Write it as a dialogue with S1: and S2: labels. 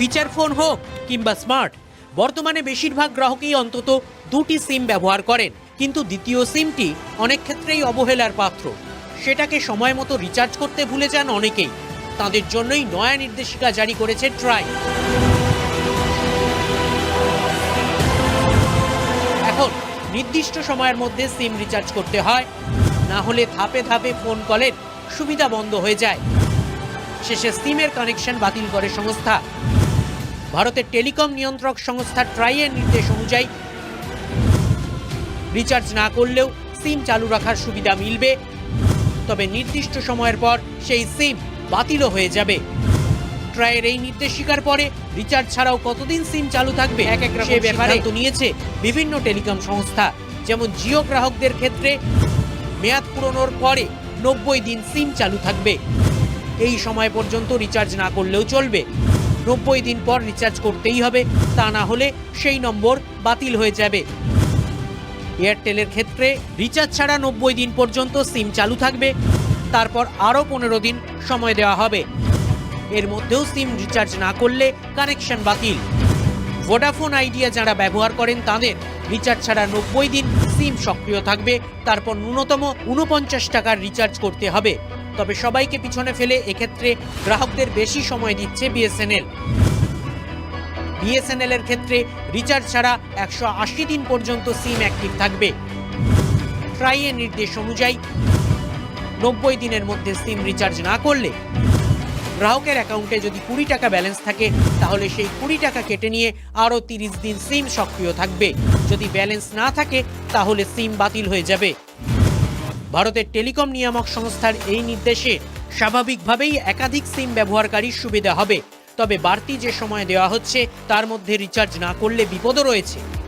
S1: Feature phone হোক কিংবা smart, বর্তমানে বেশিরভাগ গ্রাহকই অন্তত দুটি সিম ব্যবহার করেন। কিন্তু দ্বিতীয় সিমটি অনেক ক্ষেত্রেই অবহেলার পাত্র। সেটাকে সময় মতো রিচার্জ করতে ভুলে যান অনেকেই। তাদের জন্যই নয়া নির্দেশিকা জারি করেছে ট্রাই এখন নির্দিষ্ট সময়ের মধ্যে সিম রিচার্জ করতে হয়। না হলে ধাপে ধাপে ফোন কলের সুবিধা বন্ধ হয়ে যায়। শেষে সিমের কানেকশন বাতিল করে সংস্থা। ভারতের টেলিকম নিয়ন্ত্রক সংস্থা ট্রাইয়ের নির্দেশ অনুযায়ী রিচার্জ না করলেও সিম চালু রাখার সুবিধা মিলবে। তবে নির্দিষ্ট সময়ের পর সেই সিম বাতিলও হয়ে যাবে। ট্রায়ের এই নির্দেশিকার পরে রিচার্জ ছাড়াও কতদিন সিম চালু থাকবে এক এক সে ব্যাপারে তো নিয়েছে বিভিন্ন টেলিকম সংস্থা। যেমন জিও গ্রাহকদের ক্ষেত্রে মেয়াদ পুরনোর পরে নব্বই দিন সিম চালু থাকবে। এই সময় পর্যন্ত রিচার্জ না করলেও চলবে। নব্বই দিন পর রিচার্জ করতেই হবে। তা না হলে সেই নম্বর বাতিল হয়ে যাবে। এয়ারটেলের ক্ষেত্রে রিচার্জ ছাড়া নব্বই দিন পর্যন্ত সিম চালু থাকবে। তারপর আরও পনেরো দিন সময় দেওয়া হবে। এর মধ্যেও সিম রিচার্জ না করলে কানেকশন বাতিল। ভোডাফোন আইডিয়া যারা ব্যবহার করেন তাদের রিচার্জ ছাড়া নব্বই দিন সিম সক্রিয় থাকবে। তারপর ন্যূনতম উনপঞ্চাশ টাকার রিচার্জ করতে হবে। তবে সবাইকে পিছনে ফেলে এক্ষেত্রে গ্রাহকদের বেশি সময় দিচ্ছে বিএসএনএল। বিএসএনএল এর ক্ষেত্রে রিচার্জ ছাড়া একশো আশি দিন পর্যন্ত সিম অ্যাক্টিভ থাকবে। ট্রাইয়ের নির্দেশ অনুযায়ী নব্বই দিনের মধ্যে সিম রিচার্জ না করলে গ্রাহকের অ্যাকাউন্টে যদি কুড়ি টাকা ব্যালেন্স থাকে, তাহলে সেই কুড়ি টাকা কেটে নিয়ে আরও তিরিশ দিন সিম সক্রিয় থাকবে। যদি ব্যালেন্স না থাকে, তাহলে সিম বাতিল হয়ে যাবে। ভারতের টেলিকম নিয়ামক সংস্থার এই নির্দেশে স্বাভাবিকভাবেই একাধিক সিম ব্যবহারকারীর সুবিধা হবে। তবে বাড়তি যে সময় দেওয়া হচ্ছে, তার মধ্যে রিচার্জ না করলে বিপদও রয়েছে।